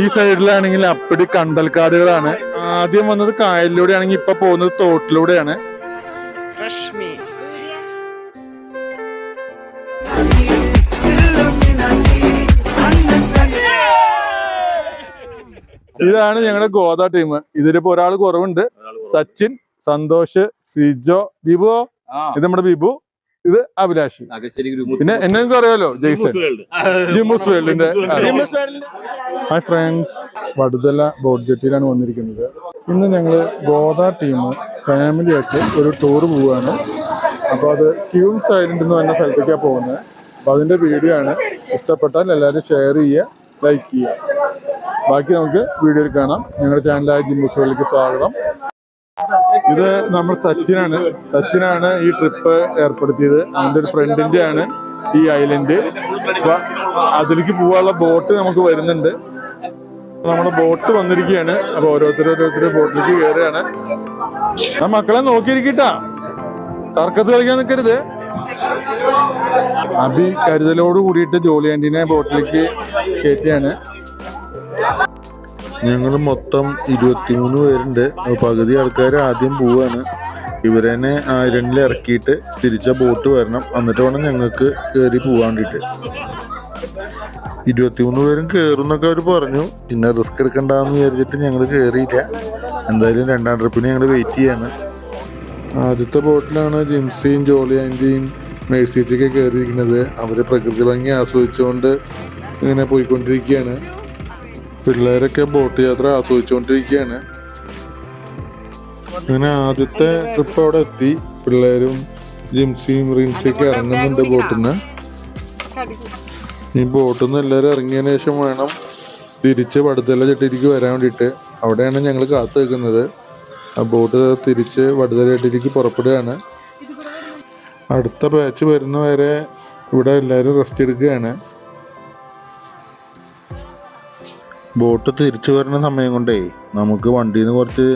ഈ സൈഡിലാണെങ്കിൽ അപ്പടി കണ്ടൽക്കാടുകളാണ്. ആദ്യം വന്നത് കായലിലൂടെയാണെങ്കിൽ ഇപ്പൊ പോകുന്നത് തോട്ടിലൂടെയാണ്. രശ്മി ഇതാണ് ഞങ്ങളുടെ ഗോദ ടീം ഇതിലിപ്പോ ഒരാൾ കുറവുണ്ട്. സച്ചിൻ സന്തോഷ് സിജോ ബിബുവോ ഇത് നമ്മുടെ ബിബു ഇത് അഭിലാഷ്. പിന്നെ എന്നെ അറിയാലോ ജയ്സൺ. ജിമുസ് വേൾഡിന്റെ ഹായ് ഫ്രണ്ട്സ് വടുതല ബോട്ട് ജെട്ടിയിലാണ് വന്നിരിക്കുന്നത്. ഇന്ന് ഞങ്ങൾ ഗോദ ടീം ഫാമിലി ആയിട്ട് ഒരു ടൂർ പോവുകയാണ്. അപ്പോൾ അത് ക്യൂം സൈലന്റ് എന്ന് പറഞ്ഞ സ്ഥലത്തേക്കാണ് പോകുന്നത്. അപ്പോൾ അതിന്റെ വീഡിയോ ആണ് ഇഷ്ടപ്പെട്ടാൽ എല്ലാവരും ഷെയർ ചെയ്യുക ലൈക്ക് ചെയ്യുക. ബാക്കി നമുക്ക് വീഡിയോയിൽ കാണാം. ഞങ്ങളുടെ ചാനലായ ജിമ്മൂസ് വേൾഡിലേക്ക് സ്വാഗതം. ഇത് നമ്മൾ സച്ചിനാണ്. സച്ചിനാണ് ഈ ട്രിപ്പ് ഏർപ്പെടുത്തിയത്. അവന്റെ ഒരു ഫ്രണ്ടിന്റെ ആണ് ഈ ഐലൻഡ് അതിലേക്ക് പോകാനുള്ള ബോട്ട് നമുക്ക് വരുന്നുണ്ട്. നമ്മുടെ ബോട്ട് വന്നിരിക്കുകയാണ്. അപ്പൊ ഓരോരുത്തർ ഓരോരുത്തർ ബോട്ടിലേക്ക് കയറുകയാണ് ആ മക്കളെ നോക്കിയിരിക്കട്ടാ. തർക്കത്ത് കളിക്കാൻ നിൽക്കരുത് അഭി കരുതലോട് കൂടിയിട്ട് ജോളി ആന്റീനെ ബോട്ടിലേക്ക് കയറ്റിയാണ്. ഞങ്ങൾ മൊത്തം ഇരുപത്തിമൂന്ന് പേരുണ്ട്. പകുതി ആൾക്കാർ ആദ്യം പോവാണ്. ഇവരെന്നെ ആയിരണിൽ ഇറക്കിയിട്ട് തിരിച്ച ബോട്ട് വരണം. എന്നിട്ട് വേണം ഞങ്ങൾക്ക് കയറി പോകാൻ വേണ്ടിയിട്ട്. ഇരുപത്തിമൂന്ന് പേരും കയറുന്നൊക്കെ അവർ പറഞ്ഞു. പിന്നെ റിസ്ക് എടുക്കണ്ടെന്ന് വിചാരിച്ചിട്ട് ഞങ്ങൾ കയറിയില്ല എന്തായാലും രണ്ടാം ട്രിപ്പിന് ഞങ്ങൾ വെയിറ്റ് ചെയ്യാണ്. ആദ്യത്തെ ബോട്ടിലാണ് ജിംസിയും ജോളിയാന്റെയും മേഴ്സിച്ചൊക്കെ കയറിയിരിക്കുന്നത് അവർ പ്രകൃതി ഭംഗി ആസ്വദിച്ചുകൊണ്ട് ഇങ്ങനെ പോയിക്കൊണ്ടിരിക്കുകയാണ്. പിള്ളേരൊക്കെ ബോട്ട് യാത്ര ആസ്വദിച്ചുകൊണ്ടിരിക്കുകയാണ് അങ്ങനെ ആദ്യത്തെ ട്രിപ്പ് അവിടെ എത്തി. പിള്ളേരും ജിംസിയും റിംസിയൊക്കെ ഇറങ്ങുന്നുണ്ട് ബോട്ടിൽ നിന്ന് ഈ ബോട്ടിൽ നിന്ന് എല്ലാവരും ഇറങ്ങിയതിന് ശേഷം വേണം തിരിച്ച് വടുതല ചട്ടിരിക്ക് വരാൻ വേണ്ടിയിട്ട്. അവിടെയാണ് ഞങ്ങൾ കാത്തു നിൽക്കുന്നത്. ആ ബോട്ട് തിരിച്ച് വടുതല ചട്ടിരിക്ക് പുറപ്പെടുകയാണ്. അടുത്ത ബാച്ച് വരുന്നവരെ ഇവിടെ എല്ലാവരും റെസ്റ്റ് എടുക്കുകയാണ്. ബോട്ട് തിരിച്ചു വരുന്ന സമയം കൊണ്ടേ നമുക്ക് വണ്ടിയിൽ നിന്ന് കുറച്ച്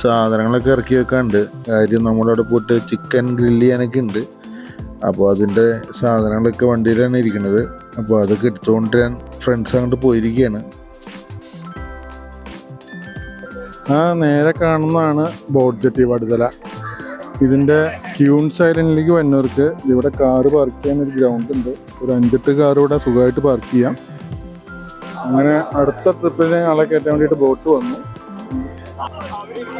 സാധനങ്ങളൊക്കെ ഇറക്കി വെക്കാനുണ്ട് കാര്യം നമ്മളവിടെ പോയിട്ട് ചിക്കൻ ഗ്രില്ല് ചെയ്യാനൊക്കെ ഉണ്ട് അപ്പോൾ അതിന്റെ സാധനങ്ങളൊക്കെ വണ്ടിയിലാണ് ഇരിക്കുന്നത് അപ്പോൾ അതൊക്കെ എടുത്തുകൊണ്ട് ഞാൻ ഫ്രണ്ട്സ് അങ്ങോട്ട് പോയിരിക്കുകയാണ് ആ നേരെ കാണുന്നതാണ് ബോട്ട് ജെട്ടി വടുതല. ഇതിന്റെ ക്യൂൺ ഐലൻഡിലേക്ക് വന്നവർക്ക് ഇവിടെ കാറ് പാർക്ക് ചെയ്യാൻ ഒരു ഗ്രൗണ്ട് ഉണ്ട് ഒരു അഞ്ചെട്ട് കാർ ഇവിടെ സുഖമായിട്ട് പാർക്ക് ചെയ്യാം. അങ്ങനെ അടുത്ത ട്രിപ്പിന് ആളെ കയറ്റാൻ വേണ്ടിയിട്ട് ബോട്ട് വന്നു.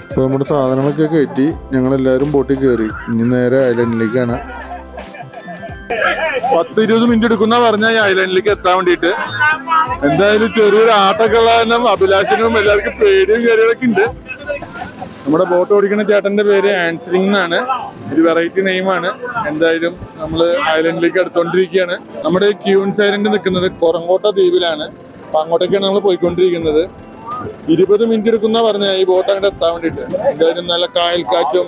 അപ്പോൾ നമ്മുടെ സാധനങ്ങളൊക്കെ കയറ്റി ഞങ്ങളെല്ലാവരും ബോട്ടിൽ കയറി ഇനി നേരെ ഐലൻഡിലേക്കാണ് പത്ത് ഇരുപത് മിനിറ്റ് എടുക്കുന്ന പറഞ്ഞ ഈ ഐലൻഡിലേക്ക് എത്താൻ വേണ്ടിയിട്ട്. എന്തായാലും ചെറിയൊരു ആട്ടൊക്കെ ഉള്ള കാരണം അഭിലാഷനും എല്ലാവർക്കും പേടിയും കാര്യങ്ങളൊക്കെ ഉണ്ട്. നമ്മുടെ ബോട്ട് ഓടിക്കുന്ന ചേട്ടന്റെ പേര് ആൻസറിംഗ് എന്നാണ്. ഒരു വെറൈറ്റി നെയിമാണ് എന്തായാലും നമ്മൾ ഐലൻഡിലേക്ക് അടുത്തോണ്ടിരിക്കുകയാണ്. നമ്മുടെ ക്യൂൻസ് ഐലൻഡ് നിൽക്കുന്നത് കൊറങ്കോട്ട ദ്വീപിലാണ്. അപ്പൊ അങ്ങോട്ടേക്കാണ് നമ്മൾ പോയിക്കൊണ്ടിരിക്കുന്നത്. ഇരുപത് മിനിറ്റ് എടുക്കുന്ന പറഞ്ഞ ഈ ബോട്ട് അങ്ങോട്ട് എത്താൻ വേണ്ടിയിട്ട് എന്തായാലും നല്ല കായൽ കാറ്റും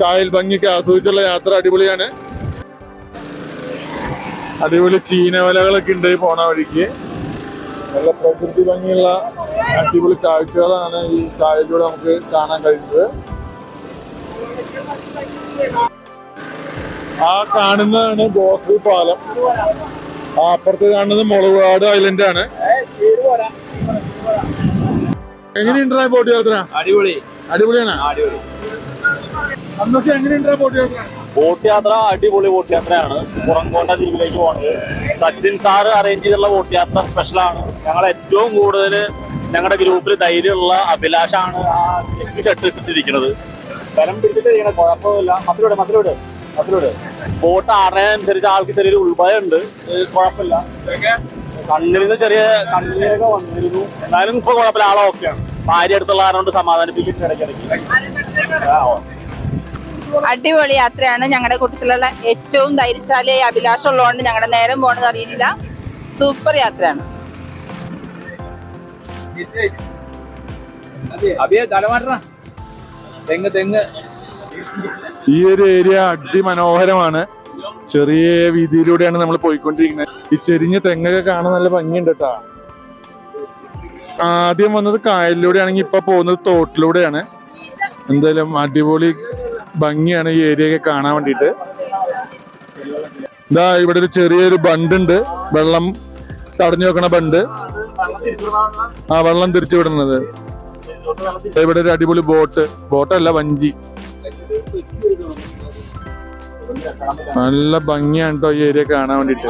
കായൽ ഭംഗിക്ക് ആസ്വദിച്ചുള്ള യാത്ര അടിപൊളിയാണ്. അടിപൊളി ചീനവലകളൊക്കെ ഉണ്ട് പോണ വഴിക്ക്. നല്ല പ്രകൃതി ഭംഗിയുള്ള അടിപൊളി കാഴ്ചകളാണ് ഈ കായലിലൂടെ നമുക്ക് കാണാൻ കഴിയുന്നത്. ആ കാണുന്നതാണ് ഗോത്രി പാലം ആ അപ്പുറത്ത് കാണുന്നത് മുളകാട് ഐലൻഡ് ആണ് എങ്ങനെയുണ്ടാ ബോട്ട് യാത്ര അടിപൊളി. അടിപൊളിയാണ്? അടിപൊളി. അന്നൊക്കെ എങ്ങനെയുണ്ടാ ബോട്ട് യാത്ര ബോട്ട് യാത്ര അടിപൊളി ബോട്ട് യാത്രയാണ് പുറംകോട്ട ദ്വീപിലേക്ക് പോകുന്നത് സച്ചിൻ സാറ് അറേഞ്ച് ചെയ്തുള്ള ബോട്ട് യാത്ര സ്പെഷ്യലാണ് ഞങ്ങൾ ഏറ്റവും കൂടുതൽ ഞങ്ങളുടെ ഗ്രൂപ്പിൽ ധൈര്യമുള്ള അഭിലാഷാണ് ആ ഷർട്ട് ഇട്ടിരിക്കുന്നത് ബലം പിടിച്ചിട്ട് ചെയ്യണ കുഴപ്പമില്ല മത്തിലൂടെ മത്തിലൂടെ മത്തിലൂടെ ബോട്ട് ആടുന്നതിനനുസരിച്ച് ആൾക്ക് ചെറിയൊരു ഉൾഭയം ഉണ്ട്. കുഴപ്പമില്ല. കണ്ണിൽ നിന്ന് ചെറിയ കണ്ണിലൊക്കെ വന്നിരുന്നു. എന്നാലും ഇപ്പൊ കുഴപ്പമില്ല. ആളെ ഓക്കെയാണ് ഭാര്യ അടുത്തുള്ള ആരോണ്ട് സമാധാനിപ്പിക്കും ഇടയ്ക്കിടയ്ക്ക്. അടിപൊളി യാത്രയാണ് ഞങ്ങളുടെ കൂട്ടത്തിലുള്ള ഏറ്റവും ധൈര്യശാലിയായി അഭിലാഷം ഉള്ളതുകൊണ്ട് ഞങ്ങളുടെ നേരം പോണത് അറിയില്ല. സൂപ്പർ യാത്രയാണ്. ഈ ഒരു ഏരിയ അടിമനോഹരമാണ്. ചെറിയ വീതിയിലൂടെയാണ് നമ്മൾ പോയിക്കൊണ്ടിരിക്കുന്നത്. ഈ ചെരിഞ്ഞ തെങ്ങൊക്കെ കാണാൻ നല്ല ഭംഗിയുണ്ട് കേട്ടാ ആദ്യം വന്നത് കായലിലൂടെ ആണെങ്കിൽ ഇപ്പൊ പോകുന്നത് തോട്ടിലൂടെയാണ്. എന്തായാലും അടിപൊളി ഭംഗിയാണ് ഈ ഏരിയ ഒക്കെ കാണാൻ വേണ്ടിട്ട് ഇതാ ഇവിടെ ഒരു ചെറിയൊരു ബണ്ട് വെള്ളം തടഞ്ഞു വെക്കണ ബണ്ട്. ആ വെള്ളം തിരിച്ചു വിടുന്നത് ഇവിടെ ഒരു അടിപൊളി ബോട്ട്. ബോട്ടല്ല വഞ്ചി. നല്ല ഭംഗിയാണ് കേട്ടോ ഈ ഏരിയ കാണാൻ വേണ്ടിട്ട്.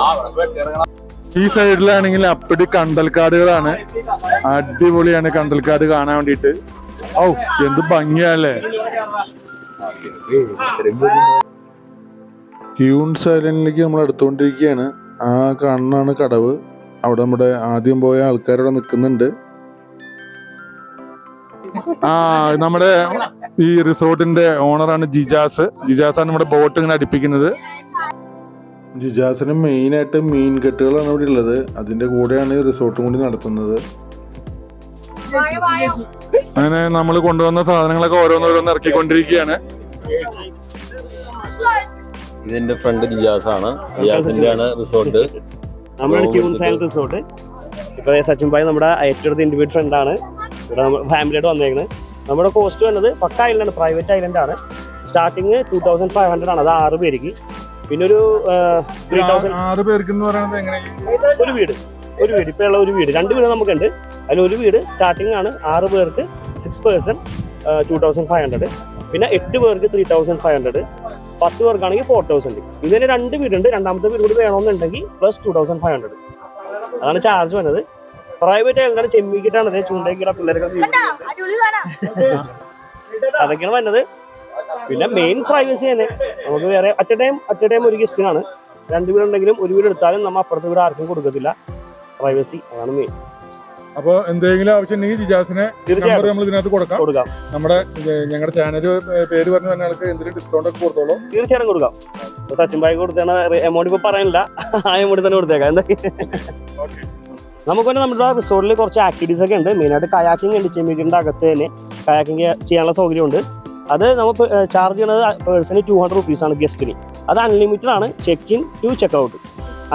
ഈ സൈഡിലാണെങ്കിൽ അപ്പടി കണ്ടൽക്കാടുകളാണ്. അടിപൊളിയാണ് കണ്ടൽക്കാട് കാണാൻ വേണ്ടിട്ട്. ഔ എന്ത് ഭംഗിയല്ലേ ഹ്യൂൺ ഐലൻഡിലേക്ക് നമ്മൾ അടുത്തുകൊണ്ടിരിക്കുകയാണ്. ആ കാണുന്നതാണ് കടവ്. അവിടെ നമ്മുടെ ആദ്യം പോയ ആൾക്കാരവിടെ നിൽക്കുന്നുണ്ട്. ആ നമ്മുടെ ഈ റിസോർട്ടിന്റെ ഓണറാണ് ജിജാസ്. ജിജാസ് ആണ് നമ്മുടെ ബോട്ട് ഇങ്ങനെ അടുപ്പിക്കുന്നത്. ജിജാസിന് മെയിനായിട്ട് മീൻ കെട്ടുകളാണ് ഇവിടെ ഉള്ളത്. അതിന്റെ കൂടെയാണ് ഈ റിസോർട്ടും കൂടി നടത്തുന്നത്. അങ്ങനെ നമ്മൾ കൊണ്ടുവന്ന സാധനങ്ങളൊക്കെ ഓരോന്നോരോന്ന് ഇറക്കിക്കൊണ്ടിരിക്കുകയാണ്. ഇതിന്റെ ഫ്രണ്ട് ജിജാസ് ആണ് ജിജാസിന്റെ ആണ് റിസോർട്ട്. നമ്മുടെ ക്യൂൺ സൈൽ റിസോർട്ട്. ഇപ്പൊ സച്ചിൻ ഭായ് നമ്മുടെ ഏറ്റവും അടുത്ത ഇന്റിമേറ്റ് ഫ്രണ്ട് ആണ്. ഇവിടെ നമ്മൾ ഫാമിലിയായിട്ട് വന്നേക്കുന്നത് നമ്മുടെ കോസ്റ്റ് വന്നത് പക്ക ഐലൻഡ് പ്രൈവറ്റ് ഐലൻഡ് ആണ്. Starting two thousand five hundred ആണ്. അത് ആറ് പേർക്ക്. പിന്നെ ഒരു ത്രീ തൗസൻഡ് ആറ് പേർക്ക് ഒരു വീട്. ഒരു വീട്. ഇപ്പൊ ഉള്ള ഒരു വീട്. രണ്ട് വീട് നമുക്കുണ്ട്. അതിൽ ഒരു വീട് സ്റ്റാർട്ടിങ് ആണ് ആറ് പേർക്ക് six person two thousand five hundred പിന്നെ എട്ട് പേർക്ക് ത്രീ തൗസൻഡ് ഫൈവ് ഹൺഡ്രഡ് പത്ത് പേർക്കാണെങ്കിൽ ഫോർ തൗസൻഡ് ഇതിന് രണ്ട് വീടുണ്ട്. രണ്ടാമത്തെ വീട് കൂടി വേണമെന്നുണ്ടെങ്കിൽ plus two thousand five hundred അതാണ് ചാർജ് വരുന്നത്. പ്രൈവറ്റ് അങ്ങനെ ചെമ്മിക്കിട്ടാണ്. ഇതേ ചൂണ്ടയ്ക്കിട പിള്ളേരൊക്കെ വീഴുന്നത്. അതൊക്കെയാണ് വന്നത്. പിന്നെ മെയിൻ പ്രൈവസി തന്നെ. നമുക്ക് വേറെ അറ്റ് ടൈം അറ്റ് ടൈം ഒരു ഗസ്റ്റിനാണ് രണ്ട് വീടുണ്ടെങ്കിലും ഒരു വീട് എടുത്താലും നമ്മൾ അപ്പുറത്തെ വീട് ആർക്കും കൊടുക്കത്തില്ല. പ്രൈവസി അതാണ് മെയിൻ അപ്പൊ എന്തെങ്കിലും ആവശ്യം ഉണ്ടെങ്കിൽ ജിജാസിനെ നമ്പർ തീർച്ചയായിട്ടും നമ്മൾ ഇതിനകത്ത് കൊടുക്കാം. കൊടുക്കാം. നമ്മുടെ ഞങ്ങളുടെ ചാനൽ പേര് പറഞ്ഞു ആൾക്ക് എന്തെങ്കിലും ഡിസ്കൗണ്ട് ഒക്കെ കൊടുത്തോളൂ. തീർച്ചയായിട്ടും കൊടുക്കാം. സച്ചിൻ ഭായി കൊടുത്തേണ എമൗണ്ട് ഇപ്പൊ പറയാനില്ല. ആ എമൗണ്ട് തന്നെ കൊടുത്തേക്കാം. എന്താ? നമുക്ക് തന്നെ നമ്മുടെ റിസോർട്ടിൽ കുറച്ച് ആക്ടിവിറ്റീസ് ഒക്കെ ഉണ്ട്. മെയിനായിട്ട് കയാക്കിംഗ് ഉണ്ട് ചെമ്മീടിന്റെ അകത്ത് തന്നെ കയാക്കിംഗ് ചെയ്യാനുള്ള സൗകര്യമുണ്ട്. അത് നമ്മൾ ചാർജ് ചെയ്യുന്നത് പേഴ്സണി ടു ഹൺഡ്രഡ് റുപ്പീസ് ആണ് ഗസ്റ്റിന് അത് അൺലിമിറ്റഡ് ആണ് check in to check out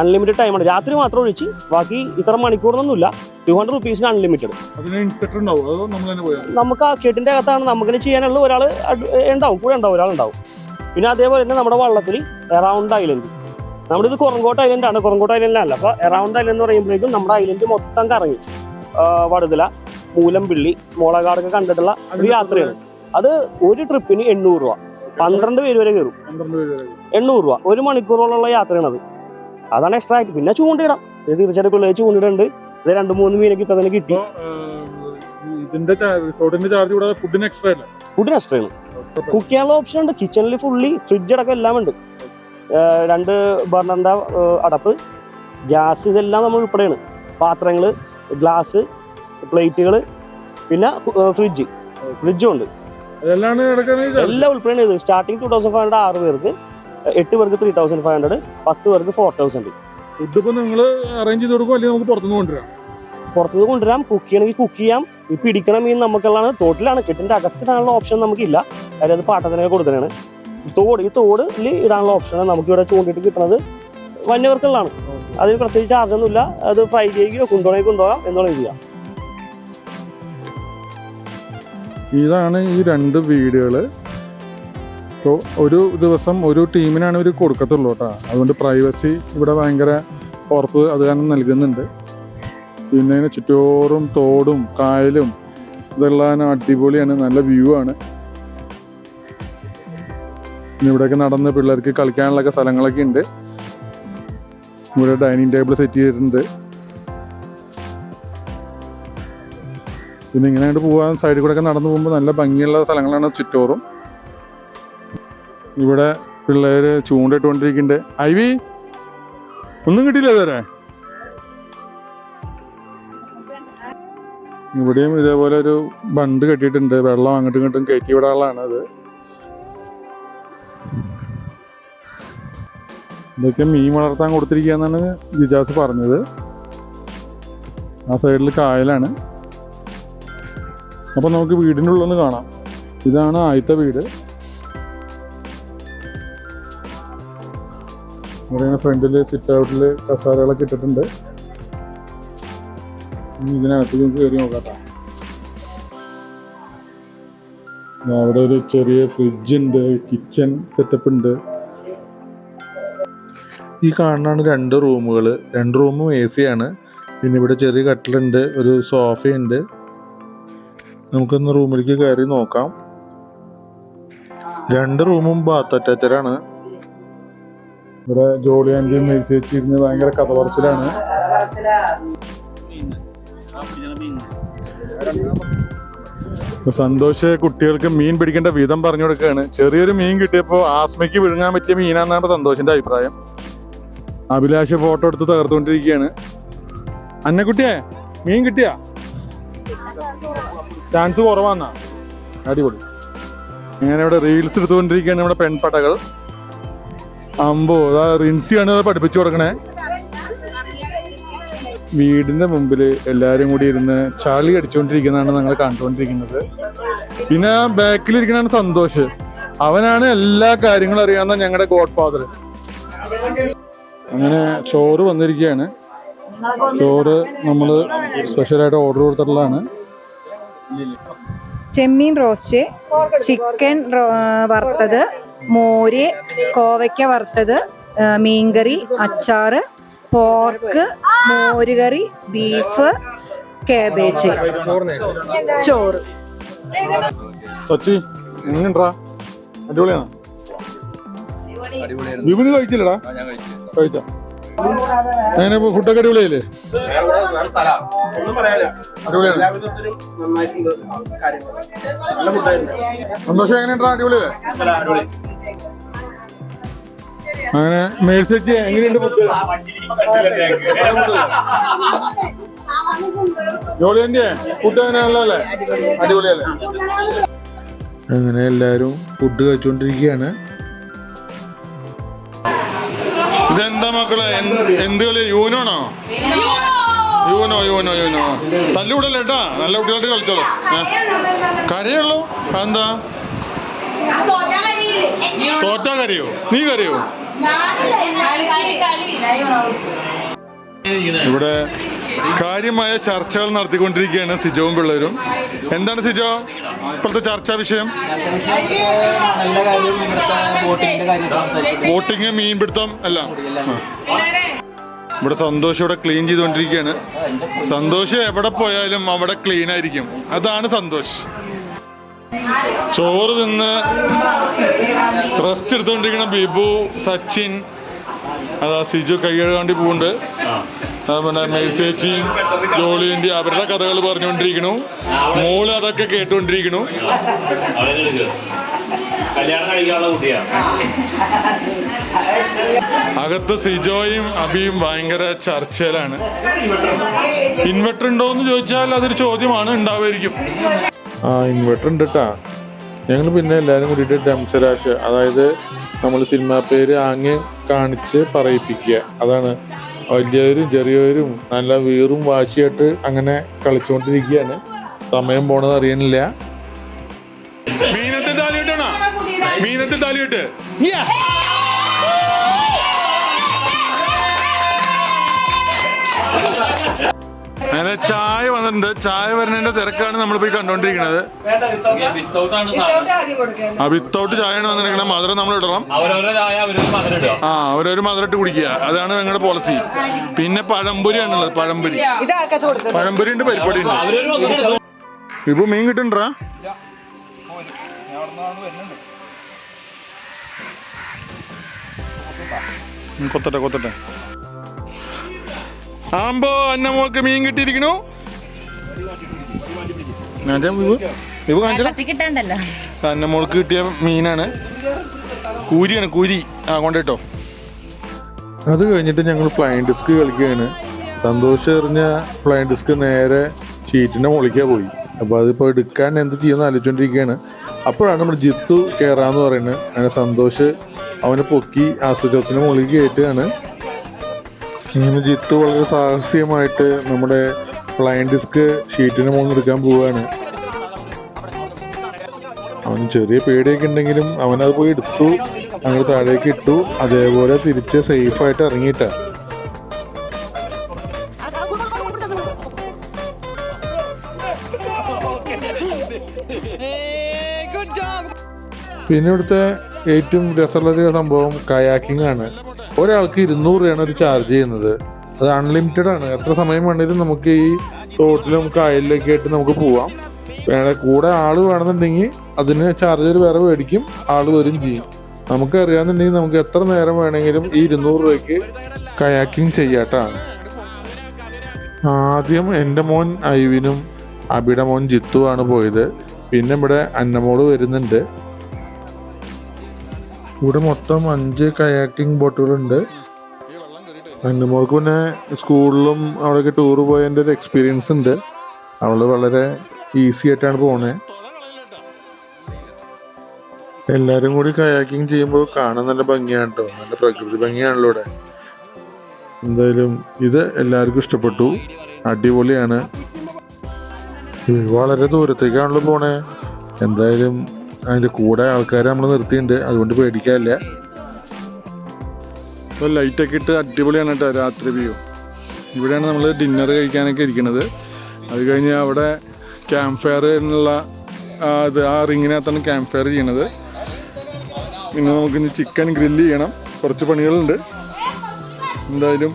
unlimited ടൈമാണ് രാത്രി മാത്രം ഒഴിച്ച് ബാക്കി ഇത്ര മണിക്കൂറൊന്നുമില്ല ടു ഹൺഡ്രഡ് റുപ്പീസിന് അൺലിമിറ്റഡ് നമുക്ക് ആ കെട്ടിന്റെ അകത്താണ് നമുക്ക് ചെയ്യാനുള്ള ഒരാൾ ഉണ്ടാവും. കൂടെ ഉണ്ടാവും ഒരാളുണ്ടാവും. പിന്നെ അതേപോലെ തന്നെ നമ്മുടെ വള്ളത്തിൽ എറൗണ്ട് ഐലൻഡ് നമ്മുടെ ഇത് കുറങ്കോട്ട് ഐലൻഡ് ആണ്. കുറങ്കോട്ട് അല്ല. അപ്പൊ എറൗണ്ട് ഐലൻഡ് എന്ന് പറയുമ്പോഴേക്കും നമ്മുടെ ഐലൻഡ് മൊത്തം കറങ്ങി. വടുതല മൂലംപിള്ളി മോളകാടൊക്കെ കണ്ടിട്ടുള്ള ഒരു യാത്രയാണ്. അത് ഒരു ട്രിപ്പിന് എണ്ണൂറ് രൂപ. പന്ത്രണ്ട് പേര് വരെ കയറും. എണ്ണൂറ് രൂപ. ഒരു മണിക്കൂറോളമുള്ള യാത്രയാണ് അത്. അതാണ് എക്സ്ട്രാ ആയിട്ട്. പിന്നെ ചൂണ്ടയിടാം ഇത് തീർച്ചയായിട്ടും പിള്ളേർ ചൂണ്ടിടുന്നുണ്ട് ഇത് രണ്ട് മൂന്ന് മീനൊക്കെ ഇപ്പൊ തന്നെ കിട്ടി. ഇതിന്റെ റിസോർട്ടിന്റെ ചാർജ് കൂടാതെ ഫുഡിന് എക്സ്ട്രാ ഇല്ല ഫുഡിന് എക്സ്ട്രാ ആണ്. കുക്ക് ചെയ്യാനുള്ള ഓപ്ഷൻ ഉണ്ട്. കിച്ചണിൽ ഫുള്ളി ഫ്രിഡ്ജ് അടക്കം എല്ലാം ഉണ്ട്. രണ്ട് ബർണറിന്റെ അടപ്പ്. ഗ്യാസ് ഇതെല്ലാം നമ്മൾ ഉൾപ്പെടെയാണ്. പാത്രങ്ങൾ ഗ്ലാസ് പ്ലേറ്റുകൾ പിന്നെ ഫ്രിഡ്ജ്. ഫ്രിഡ്ജും ഉണ്ട്. എല്ലാം ഉൾപ്പെടെയാണ് ഇത്. Starting two thousand five hundred ആറ് പേർക്ക്. എട്ട് പേർക്ക് ത്രീ തൗസൻഡ് ഫൈവ് ഹൺഡ്രഡ് പത്ത് പേർക്ക് ഫോർ തൗസൻഡ് ഫുഡ് ഇപ്പൊ നിങ്ങൾ അറേഞ്ച് ചെയ്ത് കൊടുക്കും അല്ലെങ്കിൽ നമുക്ക് പുറത്തുനിന്ന് കൊണ്ടുവരാം? പുറത്തുനിന്ന് കൊണ്ടുവരാം. കുക്ക് ചെയ്യണമെങ്കിൽ കുക്ക് ചെയ്യാം. ഈ ഇടിക്കണ മീൻ നമുക്കുള്ളതാണ്. തോട്ടിലാണ് കെട്ടിന്റെ അകത്തിനാണുള്ള ഓപ്ഷൻ നമുക്കില്ല. അതായത് അത് പാട്ടത്തിനൊക്കെ കൊടുത്തതാണ് തോട് ഈ തോടിൽ ഇടാനുള്ള ഓപ്ഷൻ നമുക്ക് ഇവിടെ ചൂണ്ടിട്ട് കിട്ടുന്നത് വന്യവർക്കുള്ളതാണ്. അതിന് പ്രത്യേകിച്ച് ചാർജ് ഇല്ല അത് ഫ്രൈ ചെയ്യുകയോ കൊണ്ടുപോകണമെങ്കിൽ കൊണ്ടുപോകാം എന്നുള്ള ചെയ്യാം ഇതാണ് ഈ രണ്ട് വീടുകൾ ഇപ്പോൾ ഒരു ദിവസം ഒരു ടീമിനാണ് ഇവർ കൊടുക്കത്തുള്ളൂ കേട്ടോ. അതുകൊണ്ട് പ്രൈവസി ഇവിടെ ഭയങ്കര ഉറപ്പ് അത് കാരണം നൽകുന്നുണ്ട്. പിന്നെ ചുറ്റോറും തോടും കായലും ഇതെല്ലാം അടിപൊളിയാണ് നല്ല വ്യൂ ആണ്. ഇവിടെയൊക്കെ നടന്ന് പിള്ളേർക്ക് കളിക്കാനുള്ളൊക്കെ സ്ഥലങ്ങളൊക്കെ ഉണ്ട്. ഇവിടെ ഡൈനിങ് ടേബിൾ സെറ്റ് ചെയ്തിട്ടുണ്ട്. പിന്നെ ഇങ്ങനെ പോകാൻ സൈഡിൽ കൂടെ ഒക്കെ നടന്നു പോകുമ്പോൾ നല്ല ഭംഗിയുള്ള സ്ഥലങ്ങളാണ് ചുറ്റോറും. ഇവിടെ പിള്ളേർ ചൂണ്ടിട്ടുകൊണ്ടിരിക്കുന്നുണ്ട് ഐവി ഒന്നും കിട്ടിയില്ല ഇതുവരെ? ഇവിടെയും ഇതേപോലെ ഒരു ബണ്ട് കെട്ടിയിട്ടുണ്ട്. വെള്ളം അങ്ങോട്ടും ഇങ്ങോട്ടും കയറ്റി വിടാനുള്ളതാണ് അത് ഇതൊക്കെ മീൻ വളർത്താൻ കൊടുത്തിരിക്കുകയെന്നാണ് ജിജാസ് പറഞ്ഞത്. ആ സൈഡിൽ കായലാണ്. അപ്പോൾ നമുക്ക് വീടിന്റെ ഉള്ളൊന്ന് കാണാം. ഇതാണ് ആദ്യത്തെ വീട്. ഇവിടെ ഫ്രണ്ടിൽ സിറ്റ് ഔട്ടിൽ കസാരകളൊക്കെ ഇട്ടിട്ടുണ്ട്. ഇതിനകത്ത് നമുക്ക് കയറി നോക്കാം അവിടെ ഒരു ചെറിയ ഫ്രിഡ്ജ് ഉണ്ട് കിച്ചൺ സെറ്റപ്പ് ഉണ്ട്. ഈ കാണുന്നതാണ് രണ്ട് റൂമുകൾ രണ്ട് റൂമും എ സി ആണ്. പിന്നെ ഇവിടെ ചെറിയ കട്ടിലുണ്ട് ഒരു സോഫയുണ്ട്. നമുക്കൊന്ന് റൂമിലേക്ക് കയറി നോക്കാം. രണ്ട് റൂമും ബാത്ത് അറ്റാച്ചഡാണ് ഇവിടെ ജോളി ആൻഡ് മെസ്സേജ് ഇരുന്ന് ഭയങ്കര കഥ പറച്ചിലാണ് സന്തോഷ് കുട്ടികൾക്ക് മീൻ പിടിക്കേണ്ട വിധം പറഞ്ഞു കൊടുക്കുകയാണ്. ചെറിയൊരു മീൻ കിട്ടിയപ്പോൾ ആസ്മയ്ക്ക് വിഴുങ്ങാൻ പറ്റിയ മീനാന്നാണ് സന്തോഷിന്റെ അഭിപ്രായം. അഭിലാഷ് ഫോട്ടോ എടുത്ത് തകർത്തുകൊണ്ടിരിക്കുകയാണ്. അന്നക്കുട്ടിയെ മീൻ കിട്ടിയ? ചാൻസ് കുറവാന്നാ. അടിപൊളി. ഇങ്ങനെ ഇവിടെ റീൽസ് എടുത്തുകൊണ്ടിരിക്കുകയാണ് നമ്മുടെ പെൺപടകൾ. അമ്പോ അതാ റിൻസിയാണ് അത് പഠിപ്പിച്ചു കൊടുക്കണേ. വീടിന്റെ മുമ്പിൽ എല്ലാരും കൂടി ഇരുന്ന് ചളി അടിച്ചുകൊണ്ടിരിക്കുന്നതാണ് ഞങ്ങൾ കണ്ടുകൊണ്ടിരിക്കുന്നത്. പിന്നെ ബാക്കിലിരിക്കണാണ് സന്തോഷ്. അവനാണ് എല്ലാ കാര്യങ്ങളും അറിയാവുന്ന ഞങ്ങളുടെ ഗോഡ് ഫാദർ അങ്ങനെ ചോറ് വന്നിരിക്കുകയാണ്. ചോറ് നമ്മൾ സ്പെഷ്യലായിട്ട് ഓർഡർ കൊടുത്തിട്ടുള്ളതാണ്. ചെമ്മീൻ റോസ്റ്റ് ചിക്കൻ വറുത്തത് മോര് കോവയ്ക്ക വറുത്തത് മീൻകറി അച്ചാറ് പോർക്ക് മോരുകറി ബീഫ് കാബേജ്. ചോറ്. സച്ചി എങ്ങനെയുണ്ടാ? അടിപൊളിയാണോ? വിപിന് കഴിച്ചില്ലടാ? കഴിച്ച? അങ്ങനെ ഫുഡൊക്കെ അടിപൊളിയല്ലേ സന്തോഷം എങ്ങനെയുണ്ടാ അടിപൊളിയല്ലേ? അങ്ങനെ മേഴ്സച്ചി എങ്ങനെയുണ്ട് ഫുഡ് ജോളിയന്റെ ഫുഡ് എങ്ങനെയാണല്ലേ അടിപൊളിയല്ലേ? അങ്ങനെ എല്ലാവരും ഫുഡ് കഴിച്ചുകൊണ്ടിരിക്കുകയാണ് മക്കളെ എന്ത് കളി? യൂനോണോ? Uno Uno Uno. തല്ലുകൂടല്ലേ ഏട്ടാ? നല്ല കുട്ടികളായിട്ട് കളിച്ചോളൂ? കരയുള്ളൂ? എന്താ തോറ്റാ കരയോ? നീ കരയോ? ഇവിടെ കാര്യമായ ചർച്ചകൾ നടത്തിക്കൊണ്ടിരിക്കുകയാണ് സിജോവും പിള്ളേരും. എന്താണ് സിജോ? ഇപ്പോഴത്തെ ചർച്ചാ വിഷയം? വോട്ടിങ് മീൻപിടുത്തം അല്ല ഇവിടെ സന്തോഷം ഇവിടെ ക്ലീൻ ചെയ്തുകൊണ്ടിരിക്കുകയാണ്. സന്തോഷ് എവിടെ പോയാലും അവിടെ ക്ലീൻ ആയിരിക്കും. അതാണ് സന്തോഷ്. ചോറ് തിന്ന് റെസ്റ്റ് എടുത്തുകൊണ്ടിരിക്കുന്ന ബിബു സച്ചിൻ അതാ സിജു കൈ കഴുകാണ്ടി പോകുന്നുണ്ട് പിന്നെ മേഴ്സേച്ചിയും ജോളിന്റെ അവരുടെ കഥകൾ പറഞ്ഞുകൊണ്ടിരിക്കണു മോൾ അതൊക്കെ കേട്ടുകൊണ്ടിരിക്കണു കല്യാണം കഴിക്കാനുള്ള കുട്ടിയാണ് അകത്ത് സിജോയും അബിയും ഭയങ്കര ചർച്ചയിലാണ്. ഇൻവെർട്ടർ ഉണ്ടോ എന്ന് ചോദിച്ചാൽ അതൊരു ചോദ്യമാണ് ഉണ്ടാവുമായിരിക്കും. ആ ഇൻവെർട്ടർ ഉണ്ട് കേട്ടാ ഞങ്ങൾ പിന്നെ എല്ലാവരും കൂടിയിട്ട് ഡംസരാശ അതായത് നമ്മൾ സിനിമാ പേര് ആങ്ങ് കാണിച്ച് പറയിപ്പിക്കുക. അതാണ് വലിയവരും ചെറിയവരും നല്ല വീറും വാശിയായിട്ട് അങ്ങനെ കളിച്ചുകൊണ്ടിരിക്കുകയാണ് സമയം പോണത് അറിയണില്ല മീനത്തിൽ താലിയിട്ടാണോ മീനത്തിൽ താലിയിട്ട് അങ്ങനെ ചായ വന്നിട്ടുണ്ട്. ചായ വരുന്നതിന്റെ തിരക്കാണ് നമ്മൾ പോയി കണ്ടോണ്ടിരിക്കുന്നത്. ആ വിത്തൗട്ട് ചായയാണ് വന്നിരിക്കുന്നത്. മധുരം നമ്മൾ ഇടണം. ആ ചായ അവരൊരു മധുരട്ട് കുടിക്കുക. അതാണ് ഞങ്ങളുടെ പോളിസി പിന്നെ പഴംപൊരിയാണുള്ളത് പഴംപൊരി. പഴംപൊരി ഉണ്ട് പരിപ്പൊടി ഉണ്ട്. ഇപ്പൊ മീൻ കിട്ടണ്ടാ കൊത്തട്ടെ കൊത്തട്ടെ. ആമ്പോ അന്ന മോൾക്ക് മീൻ കിട്ടിയിരിക്കണു. അന്ന മോൾക്ക് കിട്ടിയ മീനാണ്. കൂരിയാണ് കൂരി. ആ കൊണ്ടേട്ടോ അത് കഴിഞ്ഞിട്ട് ഞങ്ങൾ ഫ്ലൈൻ ഡിസ്ക് കളിക്കുകയാണ്. സന്തോഷം എറിഞ്ഞ ഫ്ലൈൻ ഡിസ്ക് നേരെ ചീറ്റിനെ മുളിക്കാൻ പോയി. അപ്പോൾ അതിപ്പോൾ എടുക്കാൻ എന്ത് ചെയ്യുമെന്ന് ആലോചിച്ചുകൊണ്ടിരിക്കുകയാണ് അപ്പോഴാണ് നമ്മുടെ ജിത്തു കയറാന്ന് പറയുന്നത്. അങ്ങനെ സന്തോഷ് അവനെ പൊക്കി ആസുജോസിന്റെ മുകളിൽ കയറ്റുകയാണ്. ഇങ്ങനെ ജിത്തു വളരെ സാഹസികമായിട്ട് നമ്മുടെ ഫ്ലൈൻ ഡിസ്ക് ഷീറ്റിന് മുകളിൽ എടുക്കാൻ പോവുകയാണ് അവൻ ചെറിയ പേടിയൊക്കെ ഉണ്ടെങ്കിലും അവനത് പോയി എടുത്തു അങ്ങോട്ട് താഴേക്ക് ഇട്ടു അതേപോലെ തിരിച്ച് സേഫായിട്ട് ഇറങ്ങിയിട്ട. പിന്നെ ഇവിടുത്തെ ഏറ്റവും രസമുള്ള സംഭവം കയാക്കിംഗ് ആണ് ഒരാൾക്ക് ഇരുന്നൂറ് രൂപയാണ് ഒരു ചാർജ് ചെയ്യുന്നത്. അത് അൺലിമിറ്റഡ് ആണ്. എത്ര സമയം വേണേലും നമുക്ക് ഈ തോട്ടിൽ നമുക്ക് കായലിലൊക്കെ ആയിട്ട് നമുക്ക് പോവാം. വേണേ കൂടെ ആൾ വേണമെന്നുണ്ടെങ്കിൽ അതിന് ചാർജർ വേറെ മേടിക്കും. ആൾ വരും ചെയ്യും. നമുക്ക് അറിയാന്നുണ്ടെങ്കിൽ നമുക്ക് എത്ര നേരം വേണമെങ്കിലും ഈ ഇരുന്നൂറ് രൂപയ്ക്ക് കയാക്കിങ് ചെയ്യാട്ടാണ് ആദ്യം എന്റെ മോൻ ഐവിനും അബിയുടെ മോൻ ജിത്തുവാണ് പോയത്. പിന്നെ ഇവിടെ അന്നമോൾ വരുന്നുണ്ട്. ഇവിടെ മൊത്തം അഞ്ച് കയാക്കിംഗ് ബോട്ടുകളുണ്ട്. അന്നമോൾക്ക് പിന്നെ സ്കൂളിലും അവിടെയൊക്കെ ടൂർ പോയതിന്റെ ഒരു എക്സ്പീരിയൻസ് ഉണ്ട്. അവൾ വളരെ ഈസി ആയിട്ടാണ് പോണേ. എല്ലാവരും കൂടി കയാക്കിംഗ് ചെയ്യുമ്പോൾ കാണാൻ നല്ല ഭംഗിയാണ് കേട്ടോ നല്ല പ്രകൃതി ഭംഗിയാണല്ലോ ഇവിടെ. എന്തായാലും ഇത് എല്ലാവർക്കും ഇഷ്ടപ്പെട്ടു. അടിപൊളിയാണ്. വളരെ ദൂരത്തേക്കാണല്ലോ പോണേ. എന്തായാലും അതിന്റെ കൂടെ ആൾക്കാരെ നമ്മൾ നിർത്തിയിട്ടുണ്ട് അതുകൊണ്ട് പേടിക്കാനില്ല. ഇപ്പോൾ ലൈറ്റൊക്കെ ഇട്ട് അടിപൊളിയാണ് കേട്ടോ രാത്രി വ്യൂ. ഇവിടെയാണ് നമ്മൾ ഡിന്നർ കഴിക്കാനൊക്കെ ഇരിക്കുന്നത് അത് കഴിഞ്ഞ് അവിടെ ക്യാമ്പ് ഫയർ എന്നുള്ള ഇത് ആ റിങ്ങിനകത്താണ് ക്യാമ്പ് ഫയർ ചെയ്യണത്. പിന്നെ നമുക്കിനി ചിക്കൻ ഗ്രില്ല് ചെയ്യണം. കുറച്ച് പണികളുണ്ട്. എന്തായാലും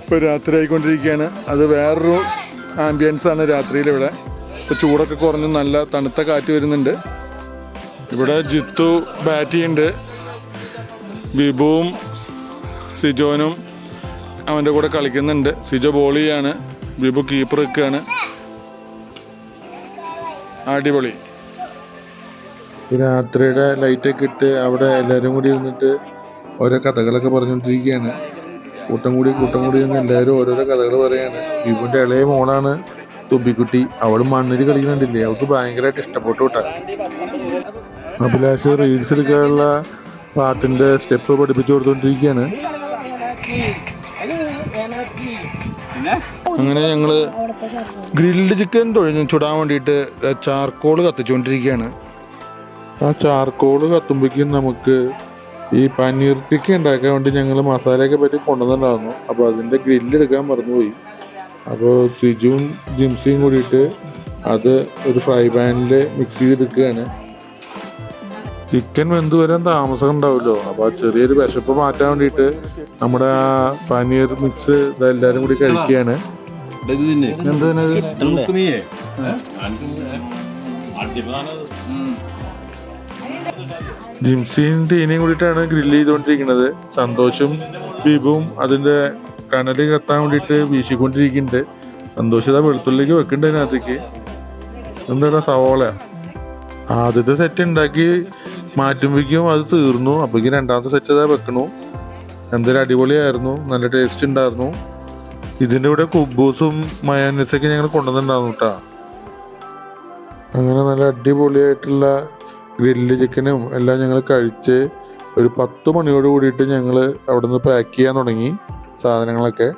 ഇപ്പോൾ രാത്രി ആയിക്കൊണ്ടിരിക്കുകയാണ്. അത് വേറൊരു ആംബിയൻസ് ആണ് രാത്രിയിൽ ഇവിടെ ഇപ്പോൾ ചൂടൊക്കെ കുറഞ്ഞ് നല്ല തണുത്ത കാറ്റ് വരുന്നുണ്ട്. ഇവിടെ ജിത്തു ബാറ്റ് ചെയ്യുന്നുണ്ട് വിഭുവും സിജോനും അവന്റെ കൂടെ കളിക്കുന്നുണ്ട്. സിജോ ബോൾ ചെയ്യാണ്. വിഭു കീപ്പർ നിൽക്കുകയാണ്. അടിപൊളി. രാത്രിയുടെ ലൈറ്റൊക്കെ ഇട്ട് അവിടെ എല്ലാവരും കൂടി ഇരുന്നിട്ട് ഓരോ കഥകളൊക്കെ പറഞ്ഞുകൊണ്ടിരിക്കുകയാണ്. കൂട്ടം കൂടി കൂട്ടം കൂടി നിന്ന് എല്ലാവരും ഓരോരോ കഥകൾ പറയാണ് വിഭുവിന്റെ ഇളയ മോളാണ് തുമ്പിക്കുട്ടി. അവൾ മണ്ണിൽ കളിക്കുന്നുണ്ടില്ലേ? അവൾക്ക് ഭയങ്കരമായിട്ട് ഇഷ്ടപ്പെട്ടു കേട്ടാ. അഭിലാഷ് റീൽസ് എടുക്കാനുള്ള പാട്ടിന്റെ സ്റ്റെപ്പ് പഠിപ്പിച്ചു കൊടുത്തോണ്ടിരിക്കുകയാണ് അങ്ങനെ ഞങ്ങൾ ഗ്രിൽഡ് ചിക്കൻ തൊഴിഞ്ഞ് ചുടാൻ വേണ്ടിയിട്ട് ചാർക്കോൾ കത്തിച്ചുകൊണ്ടിരിക്കുകയാണ് ആ ചാർക്കോൾ കത്തുമ്പോഴേക്കും നമുക്ക് ഈ പനീർ ടിക്ക ഉണ്ടാക്കാൻ വേണ്ടി ഞങ്ങൾ മസാലയൊക്കെ പറ്റി കൊണ്ടുവന്നിട്ടുണ്ടായിരുന്നു. അപ്പോൾ അതിന്റെ ഗ്രില്ല് എടുക്കാൻ മറന്നുപോയി. അപ്പോൾ സിജുവും ജിംസിയും കൂടിയിട്ട് അത് ഒരു ഫ്രൈ പാനിൽ മിക്സ് ചെയ്തെടുക്കുകയാണ്. ചിക്കൻ വെന്ത് വരാൻ താമസം ഉണ്ടാവുമല്ലോ അപ്പോൾ ആ ചെറിയൊരു വിശപ്പ് മാറ്റാൻ വേണ്ടിയിട്ട് നമ്മുടെ ആ പനീർ മിക്സ് ഇതെല്ലാവരും കൂടി കഴിക്കുകയാണ്. ജിംസിയും ടീനയും കൂടിയിട്ടാണ് ഗ്രില്ല് ചെയ്തുകൊണ്ടിരിക്കുന്നത്. സന്തോഷും ബീബുവും അതിന്റെ കനൽ കത്താൻ വേണ്ടിയിട്ട് വീശിക്കൊണ്ടിരിക്കുന്നുണ്ട്. സന്തോഷം ഇതാ വെളുത്തുള്ളിലേക്ക് വെക്കുന്നുണ്ട് അതിനകത്തേക്ക്. എന്താടാ സവോള? ആദ്യത്തെ സെറ്റ് ഉണ്ടാക്കി മാറ്റുമ്പോഴേക്കും അത് തീർന്നു. അപ്പോഴേക്കും രണ്ടാമത്തെ സെറ്റ് ഇതാ വെക്കണു. എന്തൊരു അടിപൊളിയായിരുന്നു. നല്ല ടേസ്റ്റ് ഉണ്ടായിരുന്നു. ഇതിന്റെ കൂടെ കുബൂസും മയോനീസൊക്കെ ഞങ്ങൾ കൊണ്ടുവന്നിട്ടുണ്ടായിരുന്നു കേട്ടാ അങ്ങനെ നല്ല അടിപൊളിയായിട്ടുള്ള ഗ്രില്ല് ചിക്കനും എല്ലാം ഞങ്ങൾ കഴിച്ച് ഒരു പത്ത് മണിയോട് കൂടിയിട്ട് ഞങ്ങൾ അവിടെ നിന്ന് പാക്ക് ചെയ്യാൻ തുടങ്ങി സാധനങ്ങളൊക്കെ.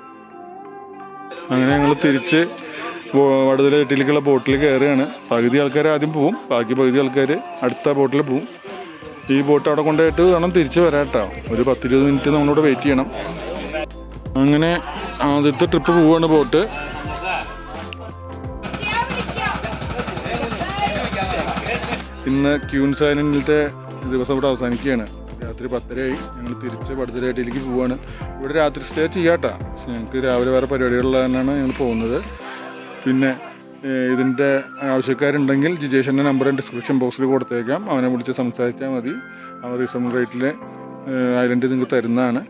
അങ്ങനെ ഞങ്ങൾ തിരിച്ച് വടുതല ചെട്ടിയിലേക്കുള്ള ബോട്ടിൽ കയറുകയാണ് പകുതി ആൾക്കാർ ആദ്യം പോവും. ബാക്കി പകുതി ആൾക്കാർ അടുത്ത ബോട്ടിൽ പോവും. ഈ ബോട്ട് അവിടെ കൊണ്ടുപോയിട്ട് വേണം തിരിച്ചു വരാട്ടോ ഒരു പത്തിരുപത് മിനിറ്റ് നമ്മളിവിടെ വെയിറ്റ് ചെയ്യണം. അങ്ങനെ ആദ്യത്തെ ട്രിപ്പ് പോവാണ് ബോട്ട് ഇന്ന് ക്യൂൻസ് ഐലൻഡിലത്തെ ദിവസം ഇവിടെ അവസാനിക്കുകയാണ്. രാത്രി പത്തരയായി. ഞങ്ങൾ തിരിച്ച് പടുത്തരയായിട്ടിലേക്ക് പോവാണ്. ഇവിടെ രാത്രി സ്റ്റേ ചെയ്യാട്ടാ ഞങ്ങൾക്ക് രാവിലെ വേറെ പരിപാടികളിലാണ് ഞങ്ങൾ പോകുന്നത്. പിന്നെ ഇതിന്റെ ആവശ്യക്കാരുണ്ടെങ്കിൽ ജിജേഷന്റെ നമ്പർ ഡിസ്ക്രിപ്ഷൻ ബോക്സിൽ കൊടുത്തേക്കാം. അവനെ വിളിച്ച് സംസാരിച്ചാൽ മതി. അവൻ റീസണബിൾ റേറ്റിൽ ഐലൻഡ് നിങ്ങൾക്ക് തരുന്നതാണ്.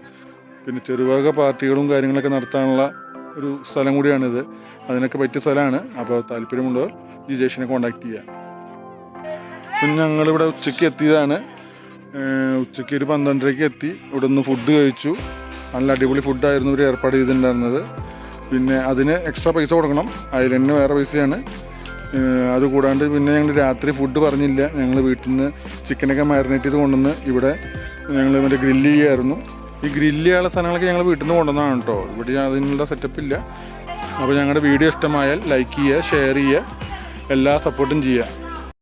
പിന്നെ ചെറുവക പാർട്ടികളും കാര്യങ്ങളൊക്കെ നടത്താനുള്ള ഒരു സ്ഥലം കൂടിയാണിത്. അതിനൊക്കെ പറ്റിയ സ്ഥലമാണ്. അപ്പോൾ താല്പര്യമുള്ളവർ ജിജേഷനെ കോൺടാക്ട് ചെയ്യാം. പിന്നെ ഞങ്ങളിവിടെ ഉച്ചയ്ക്ക് എത്തിയതാണ്. ഉച്ചയ്ക്ക് ഒരു പന്ത്രണ്ടരയ്ക്ക് എത്തി. ഇവിടെ നിന്ന് ഫുഡ് കഴിച്ചു. നല്ല അടിപൊളി ഫുഡായിരുന്നു ഇവർ ഏർപ്പാട് ചെയ്തിട്ടുണ്ടായിരുന്നത്. പിന്നെ അതിന് എക്സ്ട്രാ പൈസ കൊടുക്കണം. ഐലൻഡിന് വേറെ പൈസയാണ്. അത് കൂടാണ്ട് പിന്നെ ഞങ്ങൾ രാത്രി ഫുഡ് പറഞ്ഞില്ല. ഞങ്ങൾ വീട്ടിൽ നിന്ന് ചിക്കനൊക്കെ മാരിനേറ്റ് ചെയ്ത് കൊണ്ടുവന്ന് ഇവിടെ ഞങ്ങൾ മറ്റേ ഗ്രില്ല് ചെയ്യായിരുന്നു. ഈ ഗ്രില്ല് ചെയ്യാനുള്ള സാധനങ്ങളൊക്കെ ഞങ്ങൾ വീട്ടിൽ നിന്ന് കൊണ്ടുവന്നതാണ് കേട്ടോ ഇവിടെ അതിനുള്ള സെറ്റപ്പ് ഇല്ല. അപ്പോൾ ഞങ്ങളുടെ വീഡിയോ ഇഷ്ടമായാൽ ലൈക്ക് ചെയ്യുക ഷെയർ ചെയ്യുക എല്ലാ സപ്പോർട്ടും ചെയ്യുക.